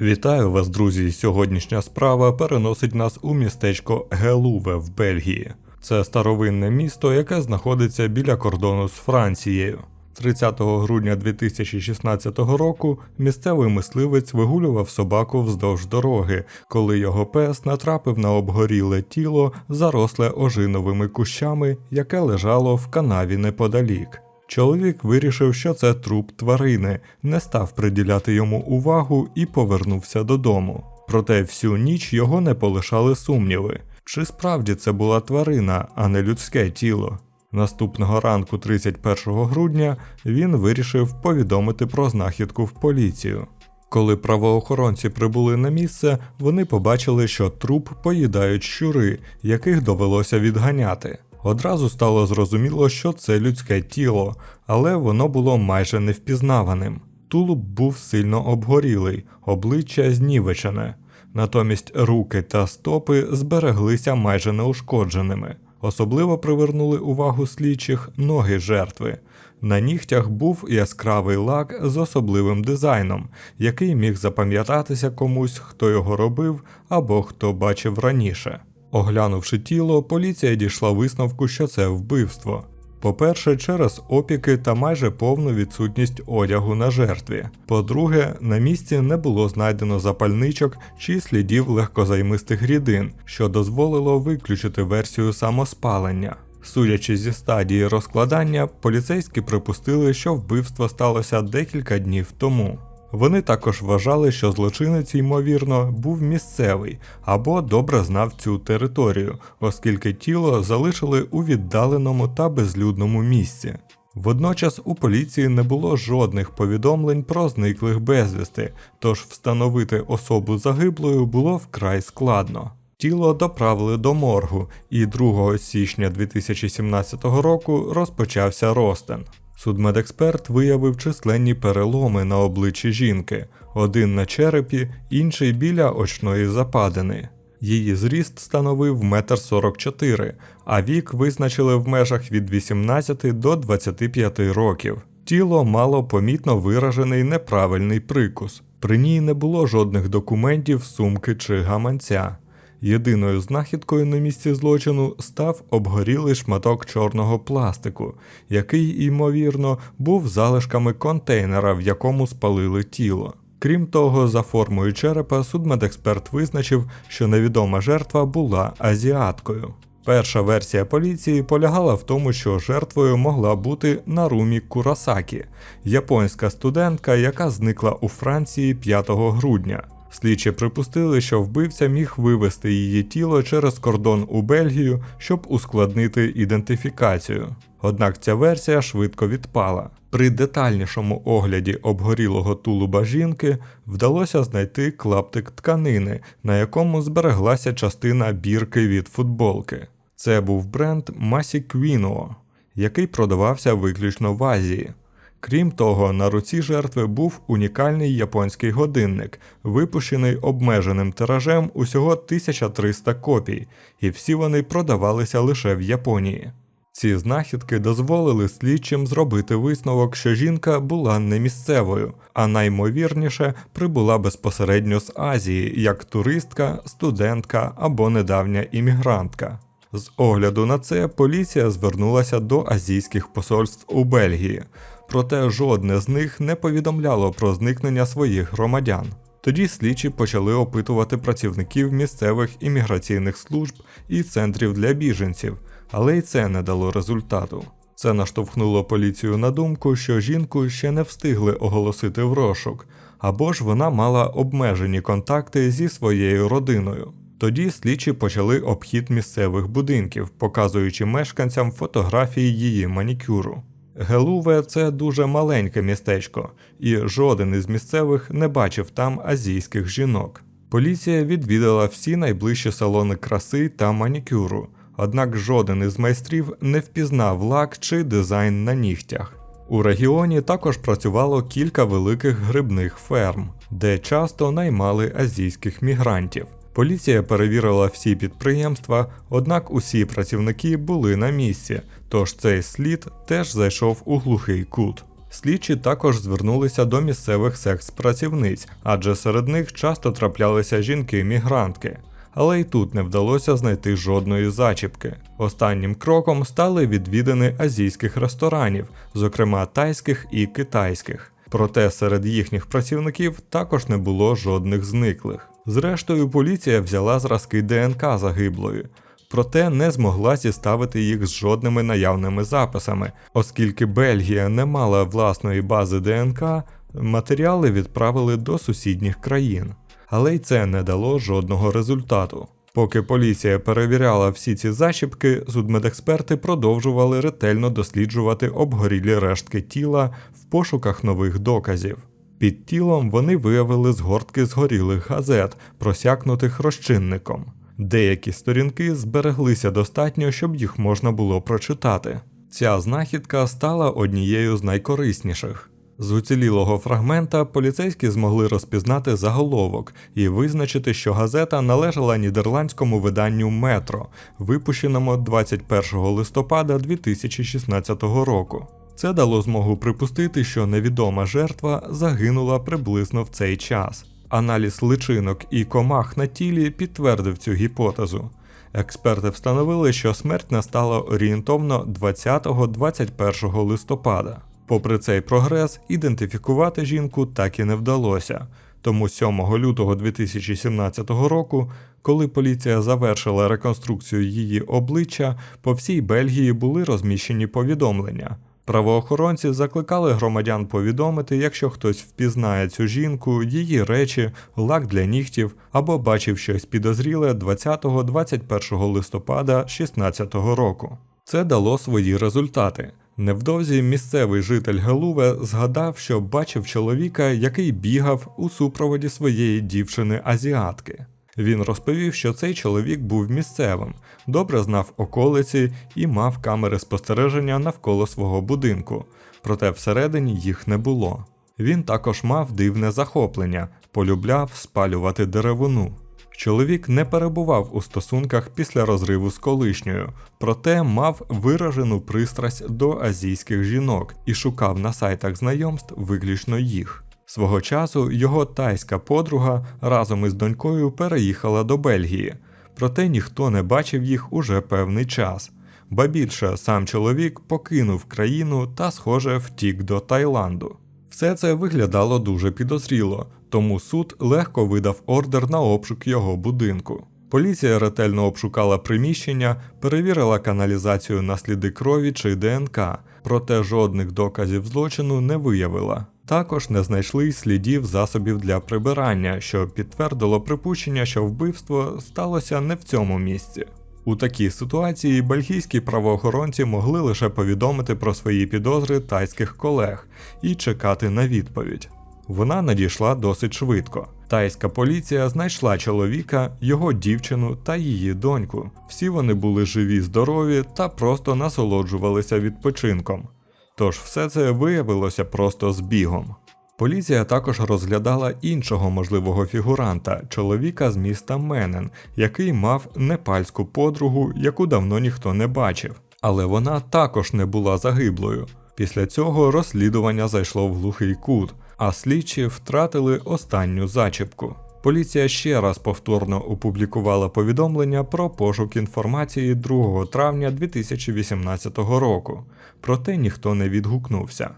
Вітаю вас, друзі! Сьогоднішня справа переносить нас у містечко Гелуве в Бельгії. Це старовинне місто, яке знаходиться біля кордону з Францією. 30 грудня 2016 року місцевий мисливець вигулював собаку вздовж дороги, коли його пес натрапив на обгоріле тіло, заросле ожиновими кущами, яке лежало в канаві неподалік. Чоловік вирішив, що це труп тварини, не став приділяти йому увагу і повернувся додому. Проте всю ніч його не полишали сумніви, чи справді це була тварина, а не людське тіло. Наступного ранку, 31 грудня, він вирішив повідомити про знахідку в поліцію. Коли правоохоронці прибули на місце, вони побачили, що труп поїдають щури, яких довелося відганяти. Одразу стало зрозуміло, що це людське тіло, але воно було майже невпізнаваним. Тулуб був сильно обгорілий, обличчя знівечене. Натомість руки та стопи збереглися майже неушкодженими. Особливо привернули увагу слідчих ноги жертви. На нігтях був яскравий лак з особливим дизайном, який міг запам'ятатися комусь, хто його робив або хто бачив раніше. Оглянувши тіло, поліція дійшла висновку, що це вбивство. По-перше, через опіки та майже повну відсутність одягу на жертві. По-друге, на місці не було знайдено запальничок чи слідів легкозаймистих рідин, що дозволило виключити версію самоспалення. Судячи зі стадії розкладання, поліцейські припустили, що вбивство сталося декілька днів тому. Вони також вважали, що злочинець, ймовірно, був місцевий або добре знав цю територію, оскільки тіло залишили у віддаленому та безлюдному місці. Водночас у поліції не було жодних повідомлень про зниклих безвісти, тож встановити особу загиблою було вкрай складно. Тіло доправили до моргу, і 2 січня 2017 року розпочався розтин. Судмедексперт виявив численні переломи на обличчі жінки, один на черепі, інший біля очної западини. Її зріст становив 1,44 м, а вік визначили в межах від 18 до 25 років. Тіло мало помітно виражений неправильний прикус. При ній не було жодних документів, сумки чи гаманця. Єдиною знахідкою на місці злочину став обгорілий шматок чорного пластику, який, ймовірно, був залишками контейнера, в якому спалили тіло. Крім того, за формою черепа судмедексперт визначив, що невідома жертва була азіаткою. Перша версія поліції полягала в тому, що жертвою могла бути Нарумі Курасакі, японська студентка, яка зникла у Франції 5 грудня. Слідчі припустили, що вбивця міг вивести її тіло через кордон у Бельгію, щоб ускладнити ідентифікацію. Однак ця версія швидко відпала. При детальнішому огляді обгорілого тулуба жінки вдалося знайти клаптик тканини, на якому збереглася частина бірки від футболки. Це був бренд Масі Quino, який продавався виключно в Азії. Крім того, на руці жертви був унікальний японський годинник, випущений обмеженим тиражем усього 1300 копій, і всі вони продавалися лише в Японії. Ці знахідки дозволили слідчим зробити висновок, що жінка була не місцевою, а наймовірніше прибула безпосередньо з Азії як туристка, студентка або недавня іммігрантка. З огляду на це поліція звернулася до азійських посольств у Бельгії проте жодне з них не повідомляло про зникнення своїх громадян. Тоді слідчі почали опитувати працівників місцевих імміграційних служб і центрів для біженців, але й це не дало результату. Це наштовхнуло поліцію на думку, що жінку ще не встигли оголосити в розшук, або ж вона мала обмежені контакти зі своєю родиною. Тоді слідчі почали обхід місцевих будинків, показуючи мешканцям фотографії її манікюру. Гелуве це дуже маленьке містечко, і жоден із місцевих не бачив там азійських жінок. Поліція відвідала всі найближчі салони краси та манікюру, однак жоден із майстрів не впізнав лак чи дизайн на нігтях. У регіоні також працювало кілька великих грибних ферм, де часто наймали азійських мігрантів. Поліція перевірила всі підприємства, однак усі працівники були на місці, тож цей слід теж зайшов у глухий кут. Слідчі також звернулися до місцевих секс-працівниць, адже серед них часто траплялися жінки-мігрантки. Але й тут не вдалося знайти жодної зачіпки. Останнім кроком стали відвідини азійських ресторанів, зокрема тайських і китайських. Проте серед їхніх працівників також не було жодних зниклих. Зрештою, поліція взяла зразки ДНК загиблої, проте не змогла зіставити їх з жодними наявними записами, оскільки Бельгія не мала власної бази ДНК, матеріали відправили до сусідніх країн. Але й це не дало жодного результату. Поки поліція перевіряла всі ці зачіпки, судмедексперти продовжували ретельно досліджувати обгорілі рештки тіла в пошуках нових доказів. Під тілом вони виявили згортки згорілих газет, просякнутих розчинником. Деякі сторінки збереглися достатньо, щоб їх можна було прочитати. Ця знахідка стала однією з найкорисніших. З уцілілого фрагмента поліцейські змогли розпізнати заголовок і визначити, що газета належала нідерландському виданню Метро, випущеному 21 листопада 2016 року. Це дало змогу припустити, що невідома жертва загинула приблизно в цей час. Аналіз личинок і комах на тілі підтвердив цю гіпотезу. Експерти встановили, що смерть настала орієнтовно 20-21 листопада. Попри цей прогрес, ідентифікувати жінку так і не вдалося. Тому 7 лютого 2017 року, коли поліція завершила реконструкцію її обличчя, по всій Бельгії були розміщені повідомлення. Правоохоронці закликали громадян повідомити, якщо хтось впізнає цю жінку, її речі, лак для нігтів або бачив щось підозріле 20-21 листопада 2016 року. Це дало свої результати. Невдовзі місцевий житель Галуве згадав, що бачив чоловіка, який бігав у супроводі своєї дівчини азіатки. Він розповів, що цей чоловік був місцевим, добре знав околиці і мав камери спостереження навколо свого будинку, проте всередині їх не було. Він також мав дивне захоплення, полюбляв спалювати деревину. Чоловік не перебував у стосунках після розриву з колишньою, проте мав виражену пристрасть до азійських жінок і шукав на сайтах знайомств виключно їх. Свого часу його тайська подруга разом із донькою переїхала до Бельгії, проте ніхто не бачив їх уже певний час. Ба більше сам чоловік покинув країну та, схоже, втік до Таїланду. Все це виглядало дуже підозріло, тому суд легко видав ордер на обшук його будинку. Поліція ретельно обшукала приміщення, перевірила каналізацію на сліди крові чи ДНК, проте жодних доказів злочину не виявила. Також не знайшли слідів засобів для прибирання, що підтвердило припущення, що вбивство сталося не в цьому місці. У такій ситуації бельгійські правоохоронці могли лише повідомити про свої підозри тайських колег і чекати на відповідь. Вона надійшла досить швидко. Тайська поліція знайшла чоловіка, його дівчину та її доньку. Всі вони були живі, здорові та просто насолоджувалися відпочинком. Тож все це виявилося просто збігом. Поліція також розглядала іншого можливого фігуранта, чоловіка з міста Менен, який мав непальську подругу, яку давно ніхто не бачив. Але вона також не була загиблою. Після цього розслідування зайшло в глухий кут, а слідчі втратили останню зачіпку. Поліція ще раз повторно опублікувала повідомлення про пошук інформації 2 травня 2018 року, проте ніхто не відгукнувся.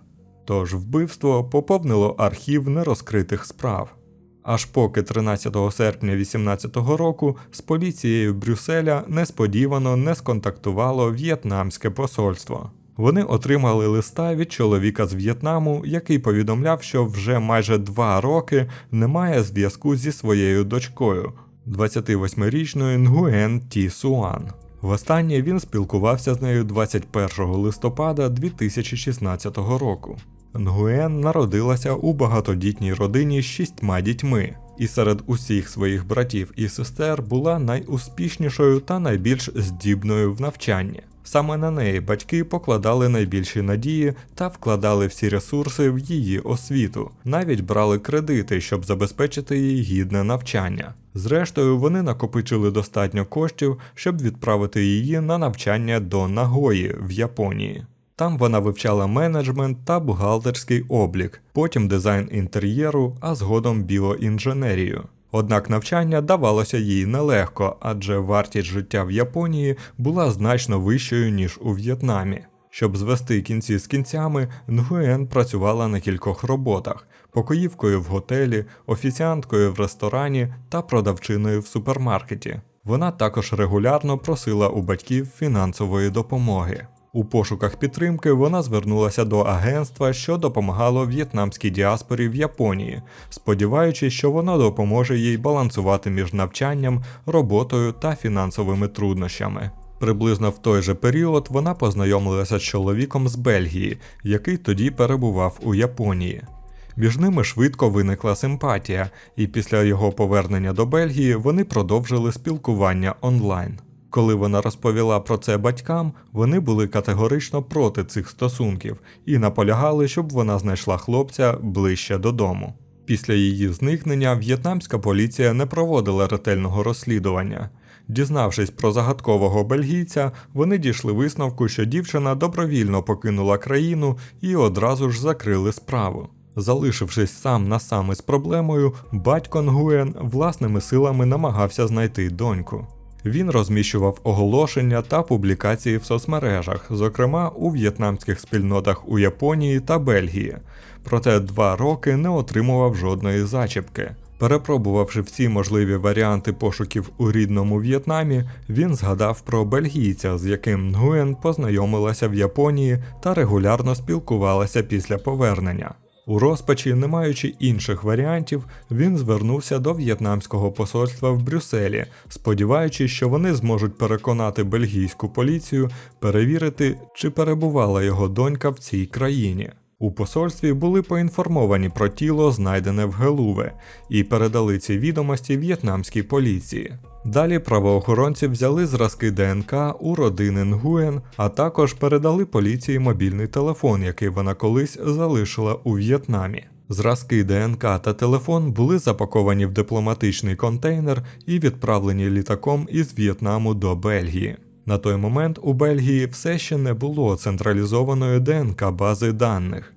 Тож вбивство поповнило архів нерозкритих справ. Аж поки 13 серпня 2018 року з поліцією Брюсселя несподівано не сконтактувало в'єтнамське посольство. Вони отримали листа від чоловіка з В'єтнаму, який повідомляв, що вже майже два роки немає зв'язку зі своєю дочкою, 28-річною Нгуен Ті Суан. Востаннє він спілкувався з нею 21 листопада 2016 року. Нгуен народилася у багатодітній родині з шістьма дітьми, і серед усіх своїх братів і сестер була найуспішнішою та найбільш здібною в навчанні. Саме на неї батьки покладали найбільші надії та вкладали всі ресурси в її освіту, навіть брали кредити, щоб забезпечити їй гідне навчання. Зрештою, вони накопичили достатньо коштів, щоб відправити її на навчання до Нагої в Японії. Там вона вивчала менеджмент та бухгалтерський облік, потім дизайн інтер'єру, а згодом біоінженерію. Однак навчання давалося їй нелегко, адже вартість життя в Японії була значно вищою, ніж у В'єтнамі. Щоб звести кінці з кінцями, Нгуен працювала на кількох роботах: покоївкою в готелі, офіціанткою в ресторані та продавчиною в супермаркеті. Вона також регулярно просила у батьків фінансової допомоги. У пошуках підтримки вона звернулася до агентства, що допомагало в'єтнамській діаспорі в Японії, сподіваючись, що воно допоможе їй балансувати між навчанням, роботою та фінансовими труднощами. Приблизно в той же період вона познайомилася з чоловіком з Бельгії, який тоді перебував у Японії. Між ними швидко виникла симпатія, і після його повернення до Бельгії вони продовжили спілкування онлайн. Коли вона розповіла про це батькам, вони були категорично проти цих стосунків і наполягали, щоб вона знайшла хлопця ближче додому. Після її зникнення в'єтнамська поліція не проводила ретельного розслідування. Дізнавшись про загадкового бельгійця, вони дійшли висновку, що дівчина добровільно покинула країну і одразу ж закрили справу. Залишившись сам на сам із проблемою, батько Нгуен власними силами намагався знайти доньку. Він розміщував оголошення та публікації в соцмережах, зокрема у в'єтнамських спільнотах у Японії та Бельгії. Проте два роки не отримував жодної зачіпки. Перепробувавши всі можливі варіанти пошуків у рідному В'єтнамі, він згадав про бельгійця, з яким Нгуен познайомилася в Японії та регулярно спілкувалася після повернення. У розпачі, не маючи інших варіантів, він звернувся до в'єтнамського посольства в Брюсселі, сподіваючись, що вони зможуть переконати бельгійську поліцію перевірити, чи перебувала його донька в цій країні. У посольстві були поінформовані про тіло, знайдене в Гелуве, і передали ці відомості в'єтнамській поліції. Далі правоохоронці взяли зразки ДНК у родини Нгуен, а також передали поліції мобільний телефон, який вона колись залишила у В'єтнамі. Зразки ДНК та телефон були запаковані в дипломатичний контейнер і відправлені літаком із В'єтнаму до Бельгії. На той момент у Бельгії все ще не було централізованої ДНК бази даних.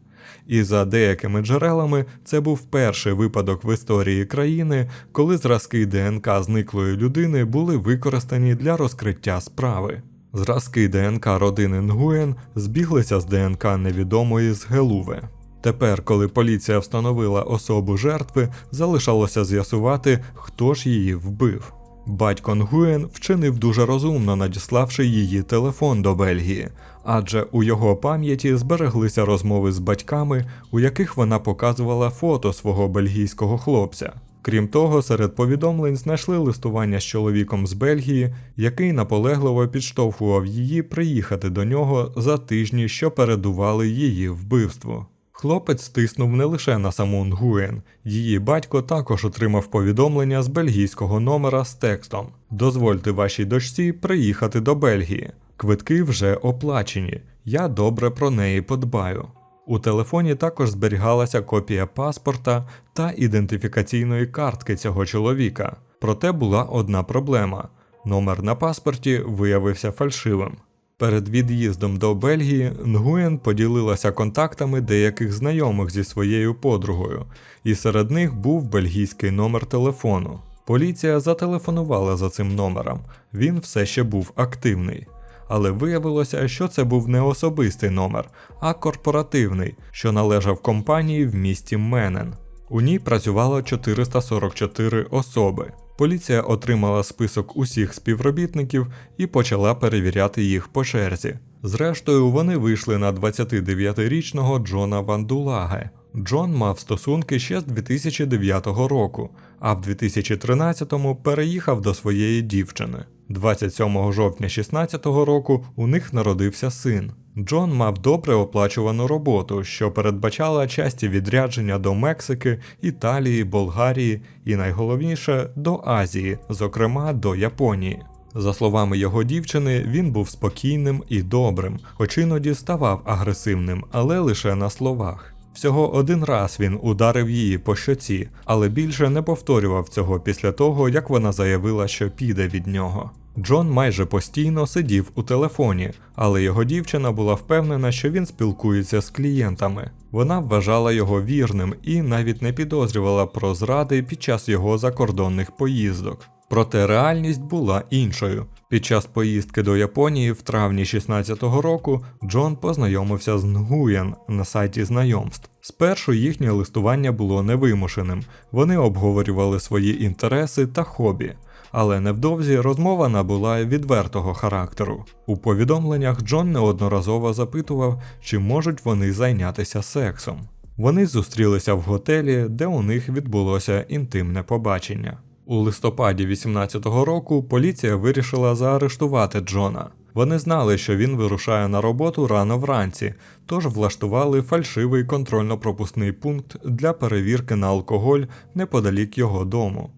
І за деякими джерелами це був перший випадок в історії країни, коли зразки ДНК зниклої людини були використані для розкриття справи. Зразки ДНК родини Нгуен збіглися з ДНК невідомої з Гелуве. Тепер, коли поліція встановила особу жертви, залишалося з'ясувати, хто ж її вбив. Батько Нгуен вчинив дуже розумно, надіславши її телефон до Бельгії, адже у його пам'яті збереглися розмови з батьками, у яких вона показувала фото свого бельгійського хлопця. Крім того, серед повідомлень знайшли листування з чоловіком з Бельгії, який наполегливо підштовхував її приїхати до нього за тижні, що передували її вбивству. Хлопець стиснув не лише на саму Нгуен, її батько також отримав повідомлення з бельгійського номера з текстом: Дозвольте вашій дочці приїхати до Бельгії. Квитки вже оплачені. Я добре про неї подбаю. У телефоні також зберігалася копія паспорта та ідентифікаційної картки цього чоловіка. Проте була одна проблема: номер на паспорті виявився фальшивим. Перед від'їздом до Бельгії Нгуєн поділилася контактами деяких знайомих зі своєю подругою, і серед них був бельгійський номер телефону. Поліція зателефонувала за цим номером, він все ще був активний. Але виявилося, що це був не особистий номер, а корпоративний, що належав компанії в місті Менен. У ній працювало 444 особи. Поліція отримала список усіх співробітників і почала перевіряти їх по черзі. Зрештою, вони вийшли на 29-річного Джона Вандулаге. Джон мав стосунки ще з 2009 року, а в 2013-му переїхав до своєї дівчини. 27 жовтня 2016 року у них народився син. Джон мав добре оплачувану роботу, що передбачала часті відрядження до Мексики, Італії, Болгарії і найголовніше до Азії, зокрема до Японії. За словами його дівчини, він був спокійним і добрим, хоч іноді ставав агресивним, але лише на словах. Всього один раз він ударив її по щоці, але більше не повторював цього після того, як вона заявила, що піде від нього. Джон майже постійно сидів у телефоні, але його дівчина була впевнена, що він спілкується з клієнтами. Вона вважала його вірним і навіть не підозрювала про зради під час його закордонних поїздок. Проте реальність була іншою. Під час поїздки до Японії в травні 16-го року Джон познайомився з Нгуєн на сайті знайомств. Спершу їхнє листування було невимушеним, вони обговорювали свої інтереси та хобі. Але невдовзі розмова набула відвертого характеру. У повідомленнях Джон неодноразово запитував, чи можуть вони зайнятися сексом. Вони зустрілися в готелі, де у них відбулося інтимне побачення. У листопаді 18-го року поліція вирішила заарештувати Джона. Вони знали, що він вирушає на роботу рано вранці, тож влаштували фальшивий контрольно-пропускний пункт для перевірки на алкоголь неподалік його дому.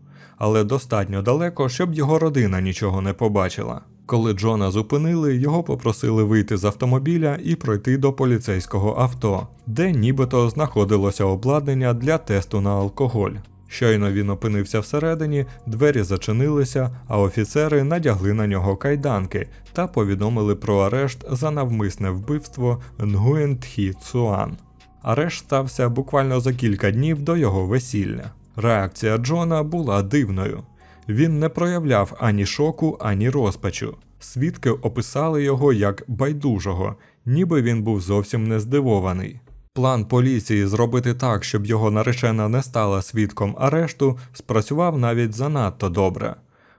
Але достатньо далеко, щоб його родина нічого не побачила. Коли Джона зупинили, його попросили вийти з автомобіля і пройти до поліцейського авто, де нібито знаходилося обладнання для тесту на алкоголь. Щойно він опинився всередині, двері зачинилися, а офіцери надягли на нього кайданки та повідомили про арешт за навмисне вбивство Нгуєн Тхі Цуан. Арешт стався буквально за кілька днів до його весілля. Реакція Джона була дивною. Він не проявляв ані шоку, ані розпачу. Свідки описали його як байдужого, ніби він був зовсім не здивований. План поліції зробити так, щоб його наречена не стала свідком арешту, спрацював навіть занадто добре.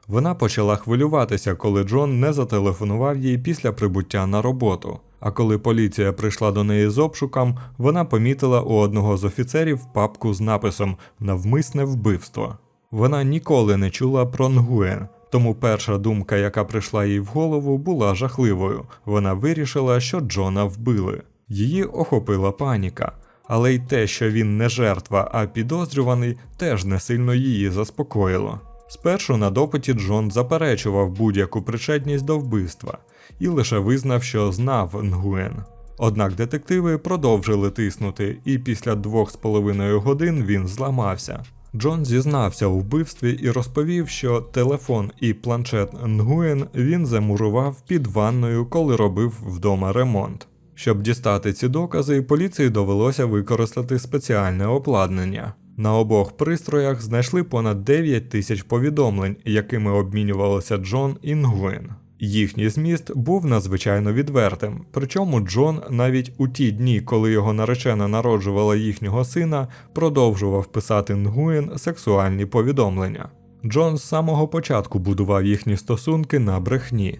Вона почала хвилюватися, коли Джон не зателефонував їй після прибуття на роботу. А коли поліція прийшла до неї з обшуком, вона помітила у одного з офіцерів папку з написом Навмисне вбивство. Вона ніколи не чула про Нгуен, тому перша думка, яка прийшла їй в голову, була жахливою. Вона вирішила, що Джона вбили. Її охопила паніка, але й те, що він не жертва, а підозрюваний, теж не сильно її заспокоїло. Спершу на допиті Джон заперечував будь-яку причетність до вбивства і лише визнав, що знав Нгуен. Однак детективи продовжили тиснути, і після двох з половиною годин він зламався. Джон зізнався у вбивстві і розповів, що телефон і планшет Нгуен він замурував під ванною, коли робив вдома ремонт. Щоб дістати ці докази, поліції довелося використати спеціальне обладнання. На обох пристроях знайшли понад 9 тисяч повідомлень, якими обмінювалися Джон і Нгуен. Їхній зміст був надзвичайно відвертим. Причому Джон навіть у ті дні, коли його наречена народжувала їхнього сина, продовжував писати Нгуен сексуальні повідомлення. Джон з самого початку будував їхні стосунки на брехні.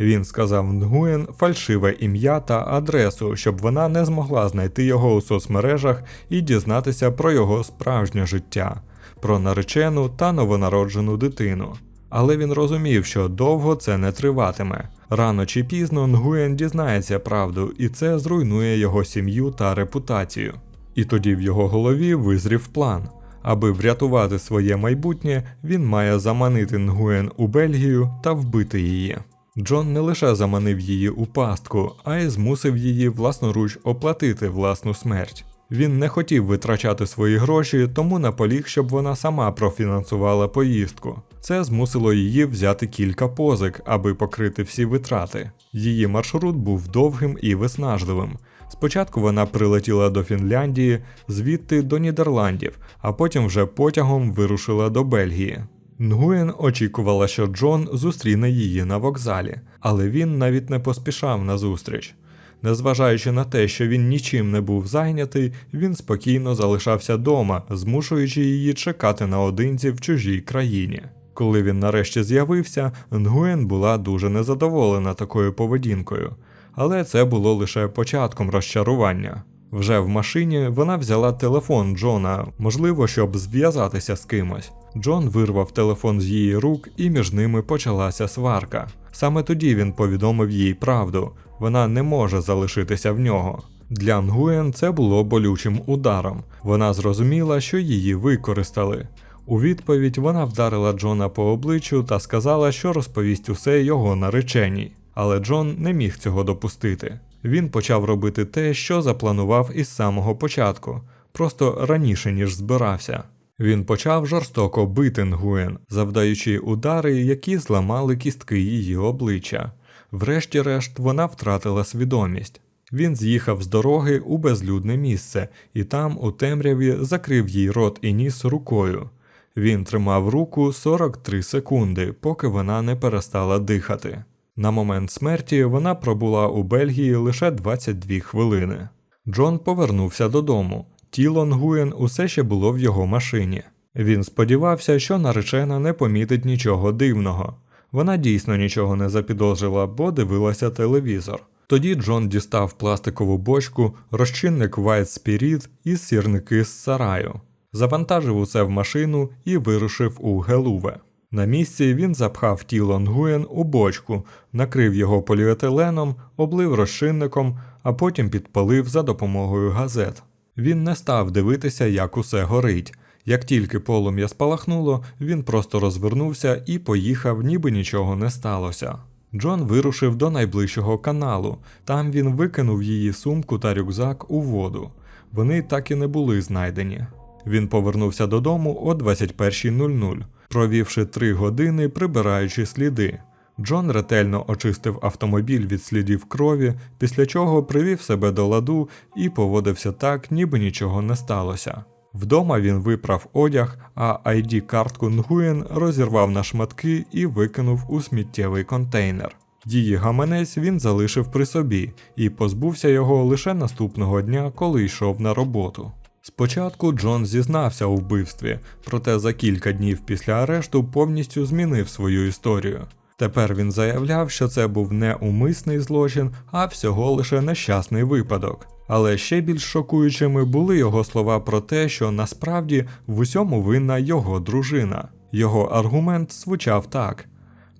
Він сказав Нгуен фальшиве ім'я та адресу, щоб вона не змогла знайти його у соцмережах і дізнатися про його справжнє життя, про наречену та новонароджену дитину. Але він розумів, що довго це не триватиме. Рано чи пізно Нгуен дізнається правду, і це зруйнує його сім'ю та репутацію. І тоді в його голові визрів план. Аби врятувати своє майбутнє, він має заманити Нгуен у Бельгію та вбити її. Джон не лише заманив її у пастку, а й змусив її власноруч оплатити власну смерть. Він не хотів витрачати свої гроші, тому наполіг, щоб вона сама профінансувала поїздку. Це змусило її взяти кілька позик, аби покрити всі витрати. Її маршрут був довгим і виснажливим. Спочатку вона прилетіла до Фінляндії, звідти до Нідерландів, а потім вже потягом вирушила до Бельгії. Нгуєн очікувала, що Джон зустріне її на вокзалі, але він навіть не поспішав на зустріч. Незважаючи на те, що він нічим не був зайнятий, він спокійно залишався дома, змушуючи її чекати наодинці в чужій країні. Коли він нарешті з'явився, Нгуен була дуже незадоволена такою поведінкою, але це було лише початком розчарування. Вже в машині вона взяла телефон Джона, можливо, щоб зв'язатися з кимось. Джон вирвав телефон з її рук, і між ними почалася сварка. Саме тоді він повідомив їй правду: вона не може залишитися в нього. Для Нгуен це було болючим ударом. Вона зрозуміла, що її використали. У відповідь вона вдарила Джона по обличчю та сказала, що розповість усе його нареченій. Але Джон не міг цього допустити. Він почав робити те, що запланував із самого початку, просто раніше ніж збирався. Він почав жорстоко бити Нгуен, завдаючи удари, які зламали кістки її обличчя. Врешті-решт вона втратила свідомість. Він з'їхав з дороги у безлюдне місце і там, у темряві, закрив їй рот і ніс рукою. Він тримав руку 43 секунди, поки вона не перестала дихати. На момент смерті вона пробула у Бельгії лише 22 хвилини. Джон повернувся додому. Тіло Нгуєн усе ще було в його машині. Він сподівався, що наречена не помітить нічого дивного. Вона дійсно нічого не запідозрила, бо дивилася телевізор. Тоді Джон дістав пластикову бочку, розчинник White Spirit і сірники з сараю, завантажив усе в машину і вирушив у Гелуве. На місці він запхав тіло Нгуєн у бочку, накрив його поліетиленом, облив розчинником, а потім підпалив за допомогою газет. Він не став дивитися, як усе горить. Як тільки полум'я спалахнуло, він просто розвернувся і поїхав, ніби нічого не сталося. Джон вирушив до найближчого каналу. Там він викинув її сумку та рюкзак у воду. Вони так і не були знайдені. Він повернувся додому о 21.00, провівши три години, прибираючи сліди. Джон ретельно очистив автомобіль від слідів крові, після чого привів себе до ладу і поводився так, ніби нічого не сталося. Вдома він виправ одяг, а id картку Нгуєн розірвав на шматки і викинув у сміттєвий контейнер. Її гаманець він залишив при собі і позбувся його лише наступного дня, коли йшов на роботу. Спочатку Джон зізнався у вбивстві, проте за кілька днів після арешту повністю змінив свою історію. Тепер він заявляв, що це був не умисний злочин, а всього лише нещасний випадок. Але ще більш шокуючими були його слова про те, що насправді в усьому винна його дружина. Його аргумент звучав так: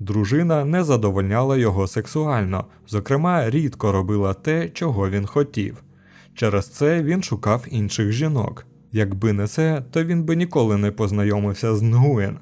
дружина не задовольняла його сексуально, зокрема, рідко робила те, чого він хотів. Через це він шукав інших жінок. Якби не це, то він би ніколи не познайомився з Нгуєн.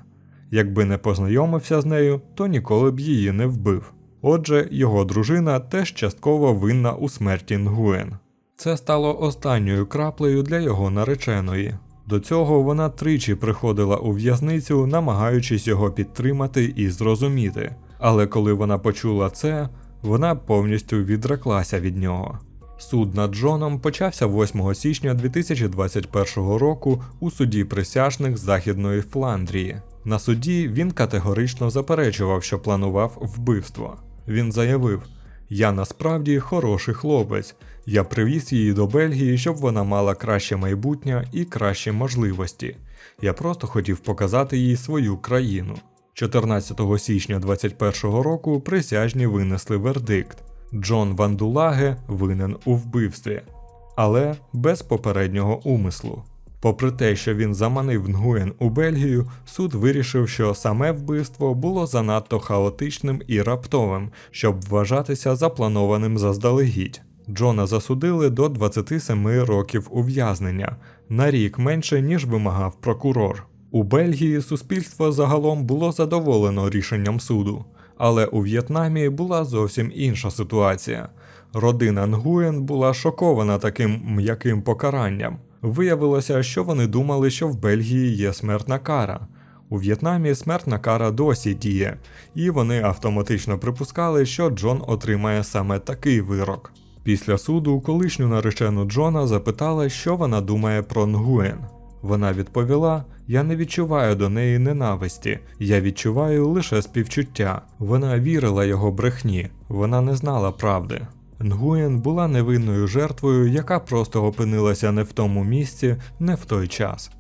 Якби не познайомився з нею, то ніколи б її не вбив. Отже, його дружина теж частково винна у смерті Нгуєн. Це стало останньою краплею для його нареченої. До цього вона тричі приходила у в'язницю, намагаючись його підтримати і зрозуміти. Але коли вона почула це, вона повністю відреклася від нього. Суд над Джоном почався 8 січня 2021 року у суді присяжних Західної Фландрії. На суді він категорично заперечував, що планував вбивство. Він заявив: Я насправді хороший хлопець. Я привіз її до Бельгії, щоб вона мала краще майбутнє і кращі можливості. Я просто хотів показати їй свою країну. 14 січня 2021 року присяжні винесли вердикт. Джон Вандулаге винен у вбивстві, але без попереднього умислу. Попри те, що він заманив Нгуєн у Бельгію, суд вирішив, що саме вбивство було занадто хаотичним і раптовим, щоб вважатися запланованим заздалегідь. Джона засудили до 27 років ув'язнення на рік менше, ніж вимагав прокурор. У Бельгії суспільство загалом було задоволено рішенням суду, але у В'єтнамі була зовсім інша ситуація. Родина Нгуєн була шокована таким м'яким покаранням. Виявилося, що вони думали, що в Бельгії є смертна кара. У В'єтнамі смертна кара досі діє, і вони автоматично припускали, що Джон отримає саме такий вирок. Після суду колишню наречену Джона запитали, що вона думає про Нгуен. Вона відповіла: Я не відчуваю до неї ненависті, я відчуваю лише співчуття. Вона вірила його брехні, вона не знала правди. Нгуєн була невинною жертвою, яка просто опинилася не в тому місці, не в той час.